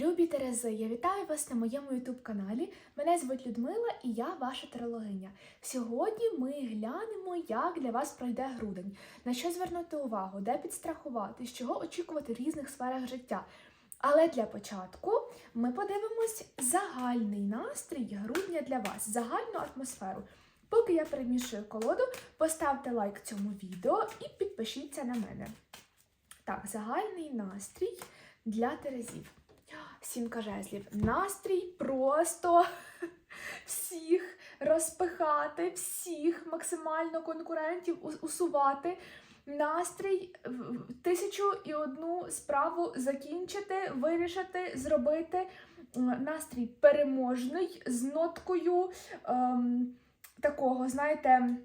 Любі Терези, я вітаю вас на моєму youtube каналі. Мене звуть Людмила і я ваша тарологиня. Сьогодні ми глянемо, як для вас пройде грудень, на що звернути увагу, де підстрахувати, з чого очікувати в різних сферах життя. Але для початку ми подивимось загальний настрій грудня для вас, загальну атмосферу. Поки я перемішую колоду, поставте лайк цьому відео і підпишіться на мене. Так, загальний настрій для Терезів. Сімка жезлів. Настрій просто всіх розпихати, всіх максимально конкурентів усувати. Настрій тисячу і одну справу закінчити, вирішити, зробити. Настрій переможний з ноткою ем, такого, знаєте,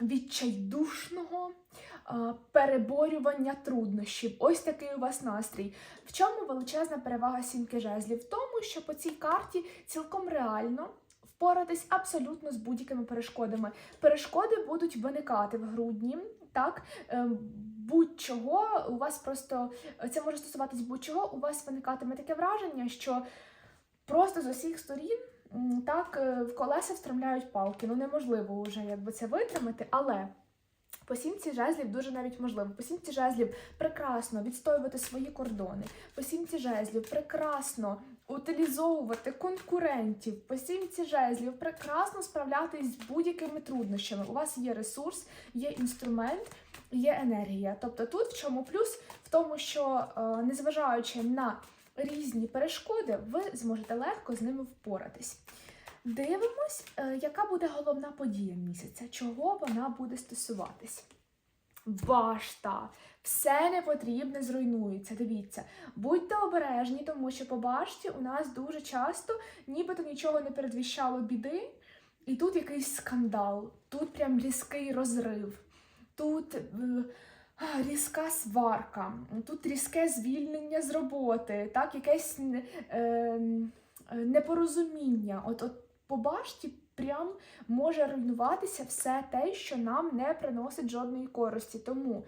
відчайдушного е, переборювання труднощів. Ось такий у вас настрій. В чому величезна перевага сімки жезлів? В тому, що по цій карті цілком реально впоратись абсолютно з будь-якими перешкодами. Перешкоди будуть виникати в грудні. Так, Е, будь-чого у вас просто це може стосуватись будь-чого. У вас виникатиме таке враження, що просто з усіх сторін так е, в колеса встромляють палки. Ну неможливо вже якби це витримати, але. По сімці жезлів дуже навіть можливо. По сімці жезлів прекрасно відстоювати свої кордони. По сімці жезлів прекрасно утилізовувати конкурентів. По сімці жезлів прекрасно справлятись з будь-якими труднощами. У вас є ресурс, є інструмент, є енергія. Тобто тут в чому плюс? В тому, що е, незважаючи на різні перешкоди, ви зможете легко з ними впоратись. Дивимось, е, яка буде головна подія місяця, чого вона буде стосуватись. Башта. Все непотрібне зруйнується. Дивіться, будьте обережні, тому що по башті у нас дуже часто нібито нічого не передвіщало біди, і тут якийсь скандал, тут прям різкий розрив, тут е, різка сварка, тут різке звільнення з роботи, так, якесь е, непорозуміння. От, от по башті прям може руйнуватися все те, що нам не приносить жодної користі. Тому,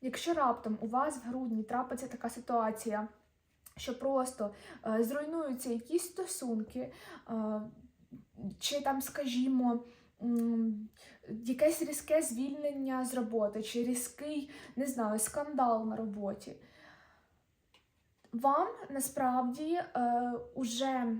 якщо раптом у вас в грудні трапиться така ситуація, що просто е, зруйнуються якісь стосунки, е, чи там, скажімо, якесь різке звільнення з роботи, чи різкий, не знаю, скандал на роботі. Вам насправді е, уже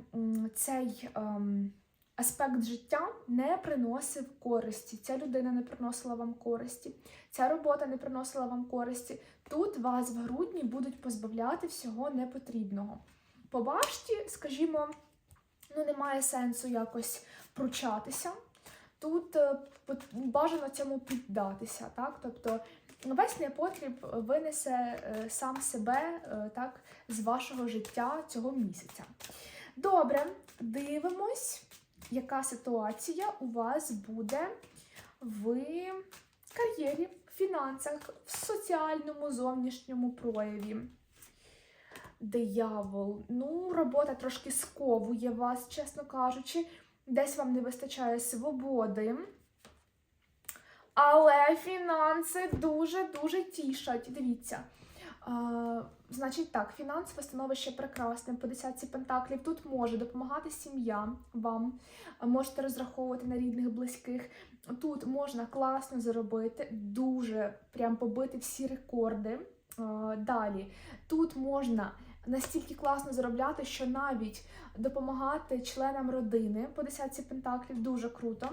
цей ем, аспект життя не приносив користі. Ця людина не приносила вам користі, ця робота не приносила вам користі. Тут вас в грудні будуть позбавляти всього непотрібного. По башті, скажімо, ну немає сенсу якось пручатися. Тут е, бажано цьому піддатися, так? Тобто весь непотріб винесе е, сам себе е, так, з вашого життя цього місяця. Добре, дивимось, яка ситуація у вас буде в кар'єрі, в фінансах, в соціальному зовнішньому прояві. Диявол. Ну, робота трошки сковує вас, чесно кажучи. Десь вам не вистачає свободи. Але фінанси дуже-дуже тішать. Дивіться. А, значить так, фінансове становище прекрасне по десятці пентаклів. Тут може допомагати сім'я вам, можете розраховувати на рідних, близьких. Тут можна класно заробити, дуже прям побити всі рекорди. А, далі, тут можна настільки класно заробляти, що навіть допомагати членам родини по десятці пентаклів дуже круто.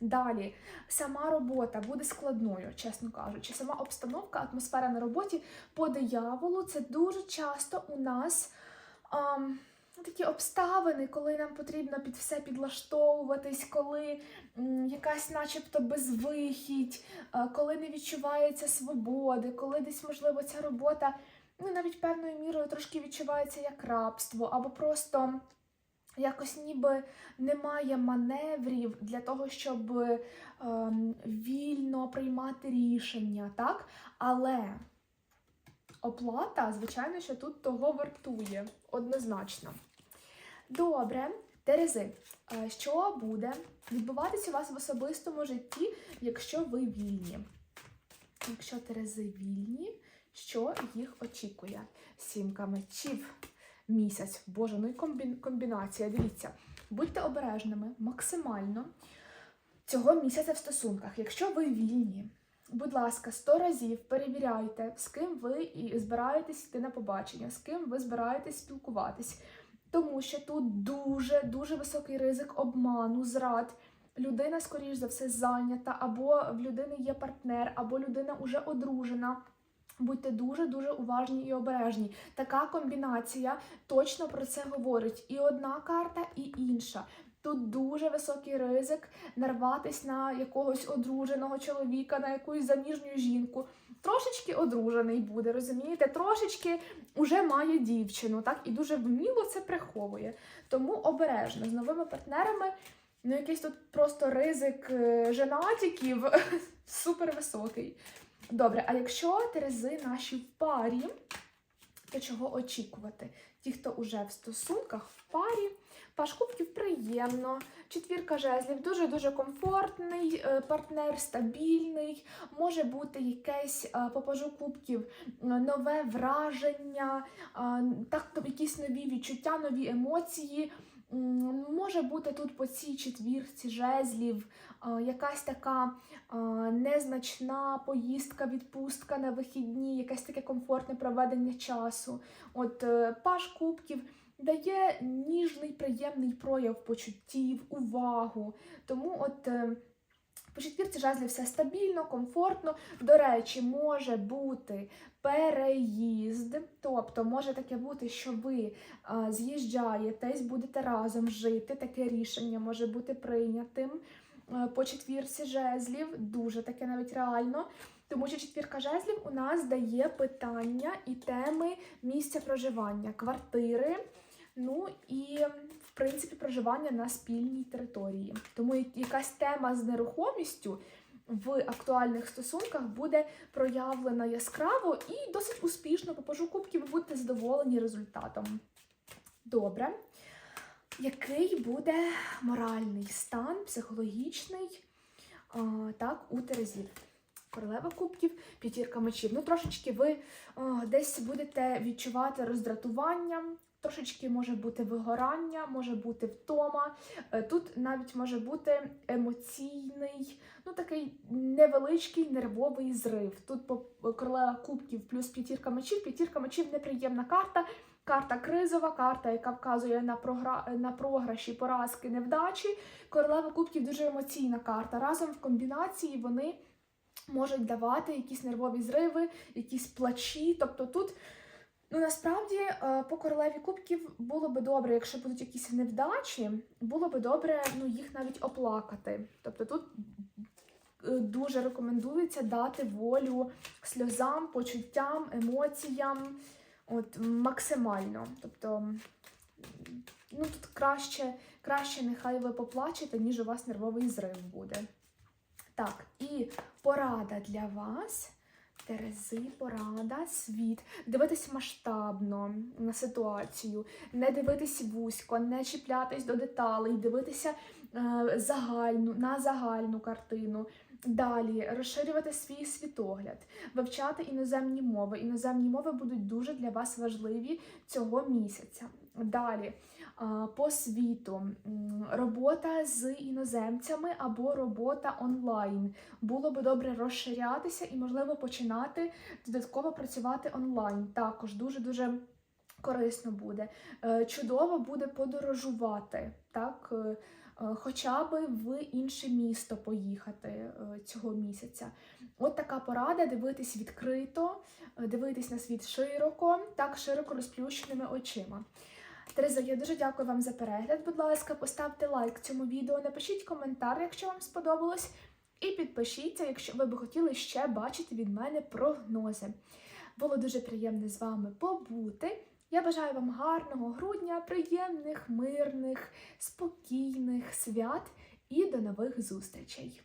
Далі, сама робота буде складною, чесно кажучи. Сама обстановка, атмосфера на роботі по дияволу це дуже часто у нас ам, такі обставини, коли нам потрібно під все підлаштовуватись, коли якась, начебто, безвихідь, коли не відчувається свободи, коли десь, можливо, ця робота ну, навіть певною мірою трошки відчувається як рабство, або просто якось ніби немає маневрів для того, щоб ем, вільно приймати рішення, так? Але оплата, звичайно, що тут того вартує однозначно. Добре, Терези, е, що буде відбуватися у вас в особистому житті, якщо ви вільні? Якщо Терези вільні, що їх очікує? Сімка мечів. місяць. Боже, ну і комбі... комбінація. Дивіться, будьте обережними максимально цього місяця в стосунках. Якщо ви вільні, будь ласка, сто разів перевіряйте, з ким ви і збираєтесь йти на побачення, з ким ви збираєтесь спілкуватись. Тому що тут дуже дуже високий ризик обману, зрад. Людина, скоріш за все, зайнята, або в людини є партнер, або людина вже одружена. Будьте дуже дуже уважні і обережні. Така комбінація точно про це говорить. І одна карта, і інша. Тут дуже високий ризик нарватись на якогось одруженого чоловіка, на якусь заміжню жінку. Трошечки одружений буде, розумієте? Трошечки уже має дівчину, так? І дуже вміло це приховує. Тому обережно з новими партнерами. Ну, якийсь тут просто ризик е, женатиків супер високий. Добре, а якщо терези наші в парі, то чого очікувати? Ті, хто вже в стосунках в парі, паш кубків приємно, четвірка жезлів дуже-дуже комфортний, е, партнер стабільний, може бути якесь е, по пажу кубків нове враження, так, якісь нові відчуття, нові емоції. Може бути тут по цій четвірці жезлів е, якась така е, незначна поїздка, відпустка на вихідні, якесь таке комфортне проведення часу. От е, паш кубків дає ніжний, приємний прояв почуттів, увагу. Тому от. По четвірці жезлів все стабільно, комфортно. До речі, може бути переїзд, тобто може таке бути, що ви з'їжджаєтесь, будете разом жити. Таке рішення може бути прийнятим по четвірці жезлів, дуже таке навіть реально. Тому що четвірка жезлів у нас дає питання і теми місця проживання, квартири. Ну і принципі проживання на спільній території. Тому якась тема з нерухомістю в актуальних стосунках буде проявлена яскраво і досить успішно. По пажу ви будете задоволені результатом. Добре. Який буде моральний стан, психологічний, а, так, у Терезів? Королева кубків, п'ятірка мечів. Ну, трошечки ви а, десь будете відчувати роздратування, трошечки може бути вигорання, може бути втома. Е, Тут навіть може бути емоційний, ну такий невеличкий нервовий зрив. Тут по королева кубків плюс п'ятірка мечів. П'ятірка мечів неприємна карта. Карта кризова, карта, яка вказує на програ... на програші, поразки, невдачі. Королева кубків дуже емоційна карта. Разом в комбінації вони можуть давати якісь нервові зриви, якісь плачі. Тобто тут, ну насправді, е, по королеві кубків було би добре, якщо будуть якісь невдачі, було би добре ну, їх навіть оплакати. Тобто тут е, дуже рекомендується дати волю сльозам, почуттям, емоціям. От максимально. Тобто, ну тут краще, краще нехай ви поплачете, ніж у вас нервовий зрив буде. Так, і порада для вас. Терези, порада, світ. Дивитись масштабно на ситуацію, не дивитись вузько, не чіплятись до деталей, дивитися е, загальну, на загальну картину. Далі розширювати свій світогляд, вивчати іноземні мови. Іноземні мови будуть дуже для вас важливі цього місяця. Далі по світу робота з іноземцями або робота онлайн. Було би добре розширятися і, можливо, починати додатково працювати онлайн. Також дуже дуже. Корисно буде. Е, Чудово буде подорожувати, так? Е, Хоча би в інше місто поїхати е, цього місяця. От така порада: дивитись відкрито, е, дивитись на світ широко, так широко розплющеними очима. Тереза, я дуже дякую вам за перегляд. Будь ласка, поставте лайк цьому відео, напишіть коментар, якщо вам сподобалось, і підпишіться, якщо ви би хотіли ще бачити від мене прогнози. Було дуже приємно з вами побути. Я бажаю вам гарного грудня, приємних, мирних, спокійних свят і до нових зустрічей!